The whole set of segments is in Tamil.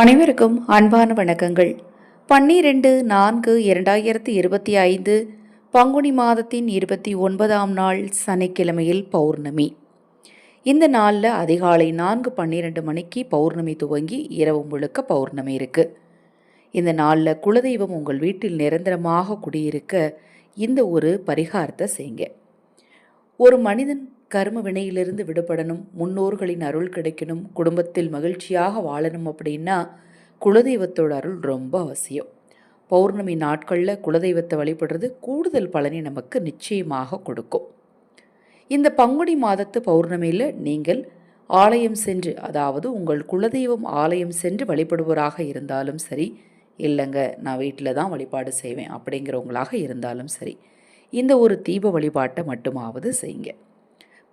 அனைவருக்கும் அன்பான வணக்கங்கள். பன்னிரெண்டு நான்கு இரண்டாயிரத்தி இருபத்தி ஐந்து பங்குனி மாதத்தின் இருபத்தி ஒன்பதாம் நாள் சனிக்கிழமையில் பௌர்ணமி. இந்த நாளில் அதிகாலை நான்கு பன்னிரெண்டு மணிக்கு பௌர்ணமி துவங்கி இரவு முழுக்க பௌர்ணமி இருக்குது இந்த நாளில் குலதெய்வம் உங்கள் வீட்டில் நிரந்தரமாக குடியிருக்க இந்த ஒரு பரிகாரத்தை செய்யுங்க. ஒரு மனிதன் கர்ம வினையிலிருந்து விடுபடணும் முன்னோர்களின் அருள் கிடைக்கணும் குடும்பத்தில் மகிழ்ச்சியாக வாழணும் அப்படின்னா குலதெய்வத்தோட அருள் ரொம்ப அவசியம். பௌர்ணமி நாட்களில் குலதெய்வத்தை வழிபடுறது கூடுதல் பலனை நமக்கு நிச்சயமாக கொடுக்கும். இந்த பங்குனி மாதத்து பௌர்ணமியில் நீங்கள் ஆலயம் சென்று அதாவது உங்கள் குலதெய்வம் ஆலயம் சென்று வழிபடுவராக இருந்தாலும் சரி இல்லைங்க நான் வீட்டில் தான் வழிபாடு செய்வேன் அப்படிங்கிறவங்களாக இருந்தாலும் சரி இந்த ஒரு தீப வழிபாட்டை மட்டுமாவது செய்யுங்க.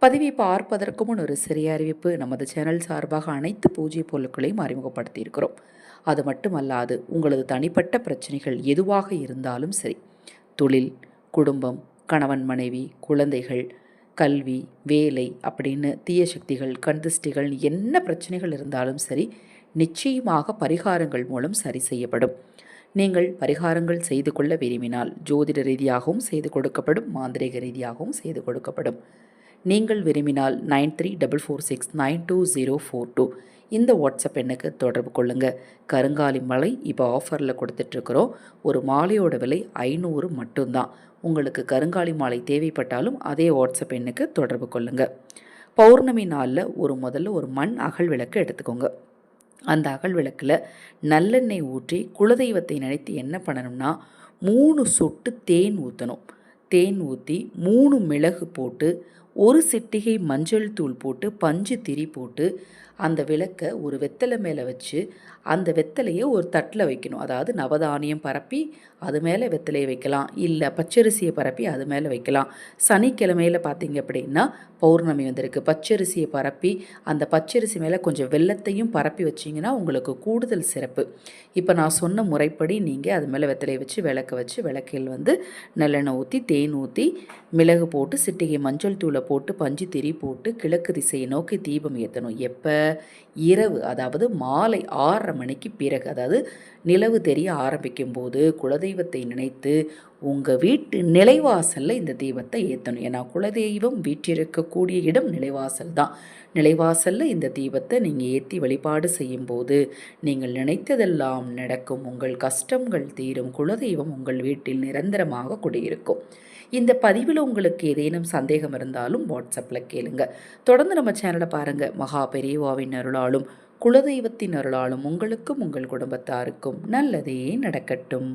பதவி பார்ப்பதற்கு முன் ஒரு சிறிய அறிவிப்பு. நமது சேனல் சார்பாக அனைத்து பூஜை பொருட்களையும் அறிமுகப்படுத்தியிருக்கிறோம். அது மட்டுமல்லாது உங்களது தனிப்பட்ட பிரச்சனைகள் எதுவாக இருந்தாலும் சரி. தொழில் குடும்பம் கணவன் மனைவி குழந்தைகள் கல்வி வேலை அப்படின்னு தீய சக்திகள் கண்திஷ்டிகள் என்ன பிரச்சனைகள் இருந்தாலும் சரி நிச்சயமாக பரிகாரங்கள் மூலம் சரி செய்யப்படும். நீங்கள் பரிகாரங்கள் செய்து கொள்ள விரும்பினால் ஜோதிட ரீதியாகவும் செய்து கொடுக்கப்படும் மாந்திரிக ரீதியாகவும் செய்து கொடுக்கப்படும். நீங்கள் விரும்பினால் nine three double four six nine two zero four two இந்த வாட்ஸ்அப் எண்ணுக்கு தொடர்பு கொள்ளுங்கள் கருங்காலி மலை இப்போ ஆஃபரில் கொடுத்துட்ருக்குறோம். ஒரு மாலையோட விலை ஐநூறு மட்டும்தான். உங்களுக்கு கருங்காலி மாலை தேவைப்பட்டாலும் அதே வாட்ஸ்அப் எண்ணுக்கு தொடர்பு கொள்ளுங்கள் பௌர்ணமி நாளில் ஒரு முதல்ல ஒரு மண் அகல் விளக்கு எடுத்துக்கோங்க. அந்த அகல் விளக்கில் நல்லெண்ணெய் ஊற்றி குலதெய்வத்தை நினைத்து என்ன பண்ணணும்னா மூணு சொட்டு தேன் ஊற்றணும் தேன் ஊற்றி மூணு மிளகு போட்டு ஒரு சிட்டிகை மஞ்சள் தூள் போட்டு பஞ்சு திரி போட்டு அந்த விளக்கை ஒரு வெத்தலை மேலே வச்சு அந்த வெத்தலையை ஒரு தட்டில் வைக்கணும். அதாவது நவதானியம் பரப்பி அது மேலே வெத்தலையை வைக்கலாம். இல்லை பச்சரிசியை பரப்பி அது மேலே வைக்கலாம். சனிக்கிழமையில் பார்த்தீங்க அப்படின்னா பௌர்ணமி வந்திருக்கு. பச்சரிசியை பரப்பி அந்த பச்சரிசி மேலே கொஞ்சம் வெள்ளத்தையும் பரப்பி வச்சிங்கன்னா உங்களுக்கு கூடுதல் சிறப்பு. இப்போ நான் சொன்ன முறைப்படி நீங்கள் அது மேலே வெத்தலையை வச்சு விளக்க வச்சு விளக்கையில் வந்து நல்லெண்ணெய் ஊற்றி தேன் ஊற்றி மிளகு போட்டு சிட்டிகை மஞ்சள் தூளை போட்டு பஞ்சு திரி போட்டு கிழக்கு திசையை நோக்கி தீபம் ஏற்றணும் எப்போ? இரவு அதாவது மாலை ஆறரை மணிக்கு பிறகு. அதாவது நிலவு தெரிய ஆரம்பிக்கும் போது குலதெய்வத்தை நினைத்து உங்கள் வீட்டு நிலைவாசலில் இந்த தீபத்தை ஏற்றணும் ஏன்னா குலதெய்வம் வீற்றிருக்கக்கூடிய இடம் நிலைவாசல் தான். நிலைவாசலில் இந்த தீபத்தை நீங்கள் ஏற்றி வழிபாடு செய்யும்போது நீங்கள் நினைத்ததெல்லாம் நடக்கும். உங்கள் கஷ்டங்கள் தீரும். குலதெய்வம் உங்கள் வீட்டில் நிரந்தரமாக குடியிருக்கும். இந்த பதிவில் உங்களுக்கு ஏதேனும் சந்தேகம் இருந்தாலும் வாட்ஸ்அப்பில் கேளுங்க. தொடர்ந்து நம்ம சேனலை பாருங்கள் மகா பெரியவாவின் அருளாலும் குலதெய்வத்தின் அருளாலும் உங்களுக்கும் உங்கள் குடும்பத்தாருக்கும் நல்லதே நடக்கட்டும்.